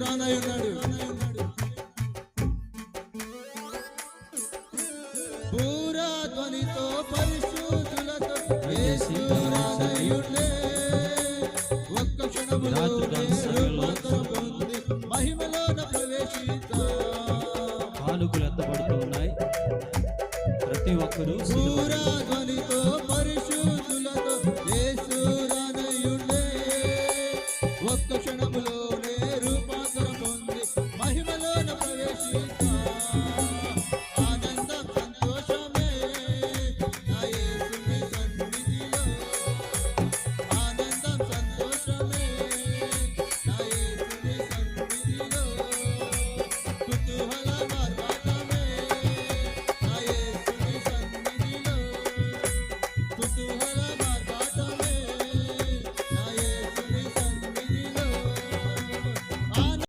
రానై పూరా ధ్వనితో పరిశుద్ధులతో ఒక్క క్షణములో మహిమలోన ప్రవేశించా. కానుకలు ఎత్తబడుతూ ప్రతి ఒక్కరూ పూరా ధ్వనితో పరిశుద్ధులతో యేసు రానై ఒక్క క్షణములోనే రూ Thank you.